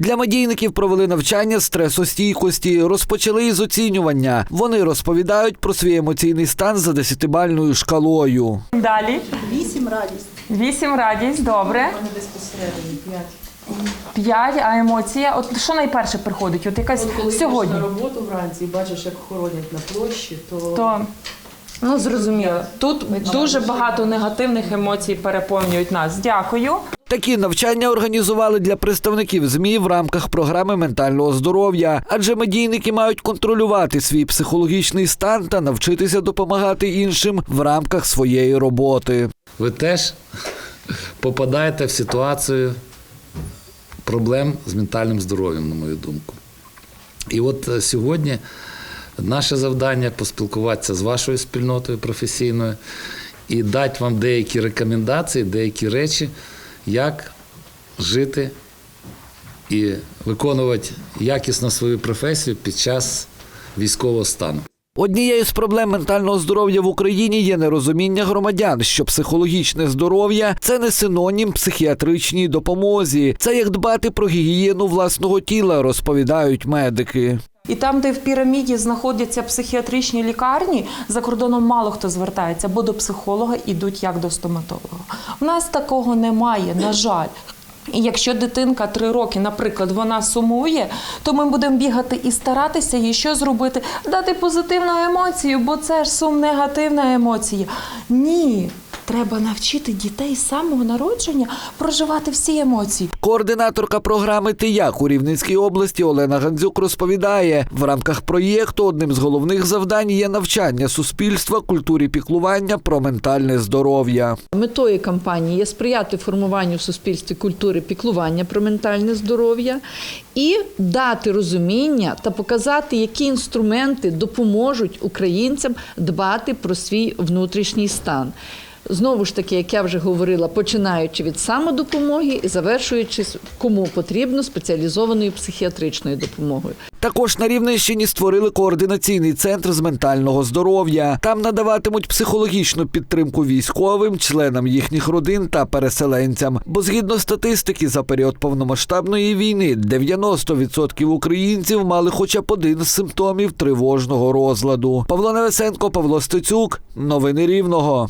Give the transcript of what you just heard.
Для медійників провели навчання стресостійкості, розпочали із оцінювання. Вони розповідають про свій емоційний стан за десятибальною шкалою. Далі. Вісім радість. Вісім радість, добре. Десь посередині п'ять. П'ять, а емоція. От що найперше приходить? От якась От коли сьогодні. йдеш на роботу вранці і бачиш, як хоронять на площі, то, То ну зрозуміло. Тут дуже багато негативних емоцій переповнюють нас. Дякую. Такі навчання організували для представників ЗМІ в рамках програми ментального здоров'я, адже медійники мають контролювати свій психологічний стан та навчитися допомагати іншим в рамках своєї роботи. ви теж попадаєте в ситуацію проблем з ментальним здоров'ям, на мою думку. І от е, сьогодні наше завдання поспілкуватися з вашою спільнотою професійною і дати вам деякі рекомендації, деякі речі, як жити і виконувати якісно свою професію під час військового стану. Однією з проблем ментального здоров'я в Україні є нерозуміння громадян, що психологічне здоров'я це не синонім психіатричній допомозі. Це як дбати про гігієну власного тіла, розповідають медики. І там, де в піраміді знаходяться психіатричні лікарні, за кордоном мало хто звертається, бо до психолога йдуть як до стоматолога. У нас такого немає, на жаль. І якщо дитинка три роки, наприклад, вона сумує, то ми будемо бігати і старатися їй що зробити? Дати позитивну емоцію, бо це ж сум негативна емоція. Ні. Треба навчити дітей з самого народження проживати всі емоції. Координаторка програми «Тияк» у Рівненській області Олена Гандзюк розповідає, в рамках проєкту одним з головних завдань є навчання суспільства культурі піклування про ментальне здоров'я. Метою кампанії є сприяти формуванню в суспільстві культури піклування про ментальне здоров'я і дати розуміння та показати, які інструменти допоможуть українцям дбати про свій внутрішній стан. Знову ж таки, як я вже говорила, починаючи від самодопомоги і завершуючи кому потрібно спеціалізованою психіатричною допомогою. Також на Рівненщині створили координаційний центр з ментального здоров'я. Там надаватимуть психологічну підтримку військовим, членам їхніх родин та переселенцям. Бо згідно статистики, за період повномасштабної війни 90% українців мали хоча б один з симптомів тривожного розладу. Павло Невесенко, Павло Стецюк, новини Рівного.